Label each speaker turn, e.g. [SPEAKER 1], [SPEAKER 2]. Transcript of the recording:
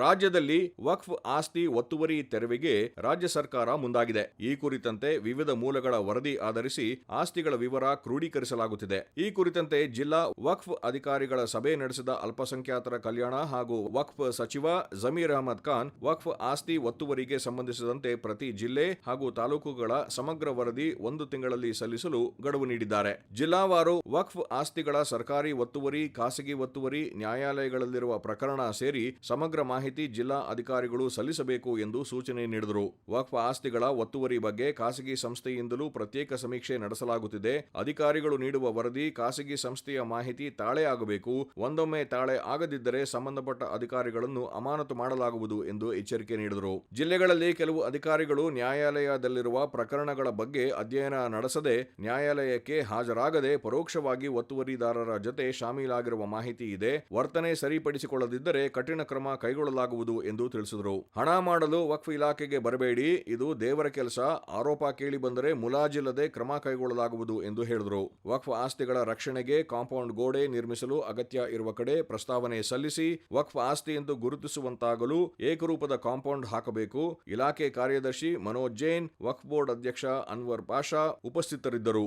[SPEAKER 1] ರಾಜ್ಯದಲ್ಲಿ ವಕ್ಫ್ ಆಸ್ತಿ ಒತ್ತುವರಿ ತೆರವಿಗೆ ರಾಜ್ಯ ಸರ್ಕಾರ ಮುಂದಾಗಿದೆ. ಈ ಕುರಿತಂತೆ ವಿವಿಧ ಮೂಲಗಳ ವರದಿ ಆಧರಿಸಿ ಆಸ್ತಿಗಳ ವಿವರ ಕ್ರೋಢೀಕರಿಸಲಾಗುತ್ತಿದೆ ಈ ಕುರಿತಂತೆ ಜಿಲ್ಲಾ ವಕ್ಫ್ ಅಧಿಕಾರಿಗಳ ಸಭೆ ನಡೆಸಿದ ಅಲ್ಪಸಂಖ್ಯಾತರ ಕಲ್ಯಾಣ ಹಾಗೂ ವಕ್ಫ್ ಸಚಿವ ಜಮೀರ್ ಅಹಮದ್ ಖಾನ್, ವಕ್ಫ್ ಆಸ್ತಿ ಒತ್ತುವರಿಗೆ ಸಂಬಂಧಿಸಿದಂತೆ ಪ್ರತಿ ಜಿಲ್ಲೆ ಹಾಗೂ ತಾಲೂಕುಗಳ ಸಮಗ್ರ ವರದಿ ಒಂದು ತಿಂಗಳಲ್ಲಿ ಸಲ್ಲಿಸಲು ಗಡುವು ನೀಡಿದ್ದಾರೆ. ಜಿಲ್ಲಾವಾರು ವಕ್ಫ್ ಆಸ್ತಿಗಳ ಸರ್ಕಾರಿ ಒತ್ತುವರಿ, ಖಾಸಗಿ ಒತ್ತುವರಿ, ನ್ಯಾಯಾಲಯಗಳಲ್ಲಿರುವ ಪ್ರಕರಣ ಸೇರಿ ಸಮಗ್ರ ಮಾಹಿತಿ ಜಿಲ್ಲಾ ಅಧಿಕಾರಿಗಳು ಸಲ್ಲಿಸಬೇಕು ಎಂದು ಸೂಚನೆ ನೀಡಿದರು. ವಕ್ಫ್ ಆಸ್ತಿಗಳ ಒತ್ತುವರಿ ಬಗ್ಗೆ ಖಾಸಗಿ ಸಂಸ್ಥೆಯಿಂದಲೂ ಪ್ರತ್ಯೇಕ ಸಮೀಕ್ಷೆ ನಡೆಸಲಾಗುತ್ತಿದೆ. ಅಧಿಕಾರಿಗಳು ನೀಡುವ ವರದಿ ಖಾಸಗಿ ಸಂಸ್ಥೆಯ ಮಾಹಿತಿ ತಾಳೆ ಆಗಬೇಕು. ಒಂದೊಮ್ಮೆ ತಾಳೆ ಆಗದಿದ್ದರೆ ಸಂಬಂಧಪಟ್ಟ ಅಧಿಕಾರಿಗಳನ್ನು ಅಮಾನತು ಮಾಡಲಾಗುವುದು ಎಂದು ಎಚ್ಚರಿಕೆ ನೀಡಿದರು. ಜಿಲ್ಲೆಗಳಲ್ಲಿ ಕೆಲವು ಅಧಿಕಾರಿಗಳು ನ್ಯಾಯಾಲಯದಲ್ಲಿರುವ ಪ್ರಕರಣಗಳ ಬಗ್ಗೆ ಅಧ್ಯಯನ ನಡೆಸದೆ ನ್ಯಾಯಾಲಯಕ್ಕೆ ಹಾಜರಾಗದೆ ಪರೋಕ್ಷವಾಗಿ ಒತ್ತುವರಿದಾರರ ಜೊತೆ ಶಾಮೀಲಾಗಿರುವ ಮಾಹಿತಿ ಇದೆ. ವರ್ತನೆ ಸರಿಪಡಿಸಿಕೊಳ್ಳದಿದ್ದರೆ ಕಠಿಣ ಕ್ರಮ ಕೈಗೊಳ್ಳಲಾಗುವುದು ಎಂದು ತಿಳಿಸಿದರು. ಹಣ ಮಾಡಲು ವಕ್ಫ್ ಇಲಾಖೆಗೆ ಬರಬೇಡಿ. ಇದು ದೇವರ ಕೆಲಸ. ಆರೋಪ ಕೇಳಿ ಬಂದರೆ ಮುಲಾಜಿಲ್ಲದೆ ಕ್ರಮ ಕೈಗೊಳ್ಳಲಾಗುವುದು ಎಂದು ಹೇಳಿದರು. ವಕ್ಫ್ ಆಸ್ತಿಗಳ ರಕ್ಷಣೆಗೆ ಕಾಂಪೌಂಡ್ ಗೋಡೆ ನಿರ್ಮಿಸಲು ಅಗತ್ಯ ಇರುವ ಕಡೆ ಪ್ರಸ್ತಾವನೆ ಸಲ್ಲಿಸಿ ವಕ್ಫ್ ಆಸ್ತಿ ಎಂದು ಗುರುತಿಸುವಂತಾಗಲು ಏಕರೂಪದ ಕಾಂಪೌಂಡ್ ಹಾಕಬೇಕು. ಇಲಾಖೆ ಕಾರ್ಯದರ್ಶಿ ಮನೋಜ್ ಜೈನ್, ವಕ್ಫ್ ಬೋರ್ಡ್ ಅಧ್ಯಕ್ಷ ಅನ್ವರ್ ಪಾಷಾ ಉಪಸ್ಥಿತರಿದ್ದರು.